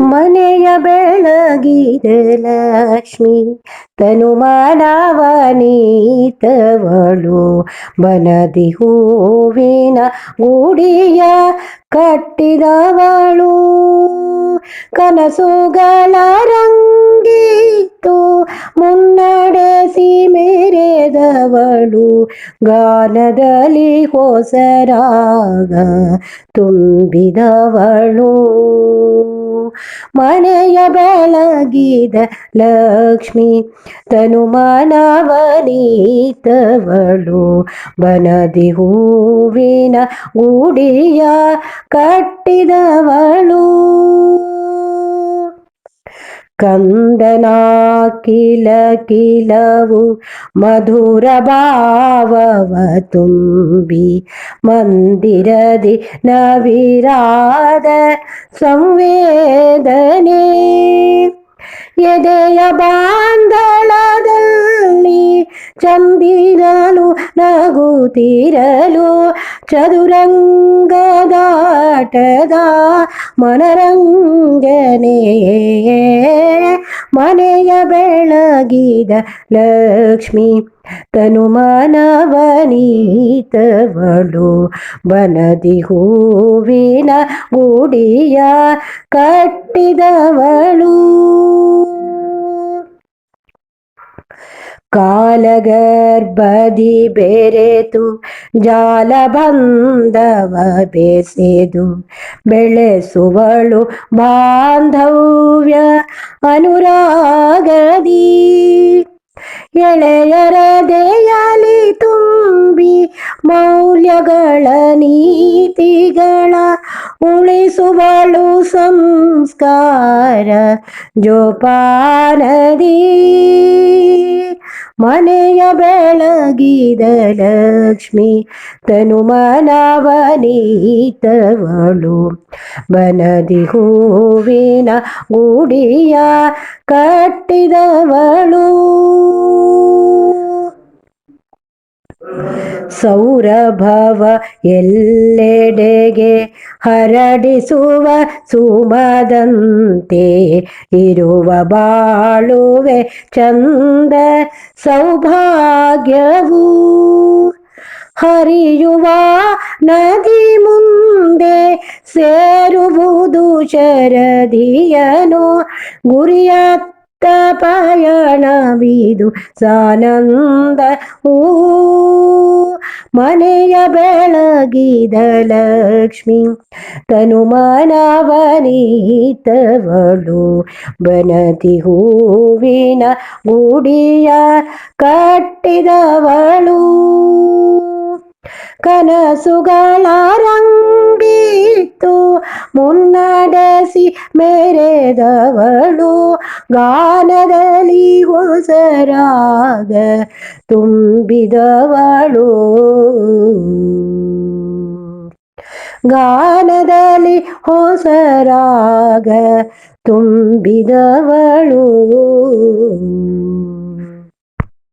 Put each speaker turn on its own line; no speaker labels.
ಮನೆಯ ಬೆಳಗಿದ ಲಕ್ಷ್ಮಿ. ತನು ಮಾನವನೀತವಳು ಬನದಿ ಹೂವಿನ ಗುಡಿಯ ಕಟ್ಟಿದವಳು. ಕನಸುಗಳ ರಂಗಿತ್ತು ಮುನ್ನಡೆಸಿ ಮೆರೆದವಳು ಗಾನದಲ್ಲಿ ಹೊಸರಾಗ ತುಂಬಿದವಳು. ಮನೆಯ ಬೆಳಗಿದ ಲಕ್ಷ್ಮಿ ತನು ಮನವನೀತವಳು ಬನದಿ ಹೂವಿನ ಗುಡಿಯ ಕಟ್ಟಿದವಳು. ಕಂದನ ಕಿಲ ಕಿಲವು ಮಧುರ ಭಾವವ ತುಂಬಿ ಮಂದಿರದಿ ನವಿರಾದ ಸಂವೇದನೆ ಎದೆಯ ಬಾಂಧಳದಲ್ಲಿ ಚಂದಿರಲು ನಗುತ್ತಿರಲು ಚದುರಂಗದಾಟದ ಮನರಂಜನೆ ಮನೆಯ ಬೆಳಗಿದ ಲಕ್ಷ್ಮಿ ತನು ಮಾನವನೀತವಳು. ಬನದಿ ಹೂವಿನ ಗುಡಿಯ ಕಟ್ಟಿದವಳು. ಕಾಲಗರ್ಭದಿ ಬೆರೆತು ಜಾಲಬಂಧವ ಬೆಸೆದು ಬೆಳೆಸುವಳು ಬಾಂಧವ್ಯ ಅನುರಾಗದಿ. ಎಳೆಯರ ದೇಯಲಿ ತುಂಬಿ ಮೌಲ್ಯಗಳ ನೀತಿಗಳ ಉಳಿಸುವಳು ಸಂಸ್ಕಾರ ಜೋಪಾನದಿ. ಮನೆಯ ಬೆಳಗಿದ ಲಕ್ಷ್ಮಿ ತನು ಮನವನೀತವಳು ಬನದಿ ಹೂವಿನ ಗುಡಿಯ ಕಟ್ಟಿದವಳು. ಸೌರಭವ ಎಲ್ಲೆಡೆಗೆ ಹರಡಿಸುವ ಸುಮದಂತೆ ಇರುವ ಬಾಳುವೆ ಚಂದ ಸೌಭಾಗ್ಯವು ಹರಿಯುವ ನದಿ ಮುಂದೆ ಸೇರುವುದು ಶರದಿಯನು ಗುರಿಯತ್ತ ಪಯಣವಿದು ಸಾನಂದ ಊ ಮನೆಯ ಬೆಳಗಿದ ಲಕ್ಷ್ಮಿ ತನು ಮಾನವನೀತವಳು ಬನತಿ ಹೂವಿನ ಗುಡಿಯ ಕಟ್ಟಿದವಳು. ಕನಸುಗಳ ರಂಗಿತ್ತು ಮುನ್ನಡೆಸಿ ಮೆರೆದವಳು. ಗಾನದಲ್ಲಿ ಹೊಸರಾಗ ತುಂಬಿದವಳು. ಗಾನದಲ್ಲಿ ಹೊಸರಾಗ ತುಂಬಿದವಳು.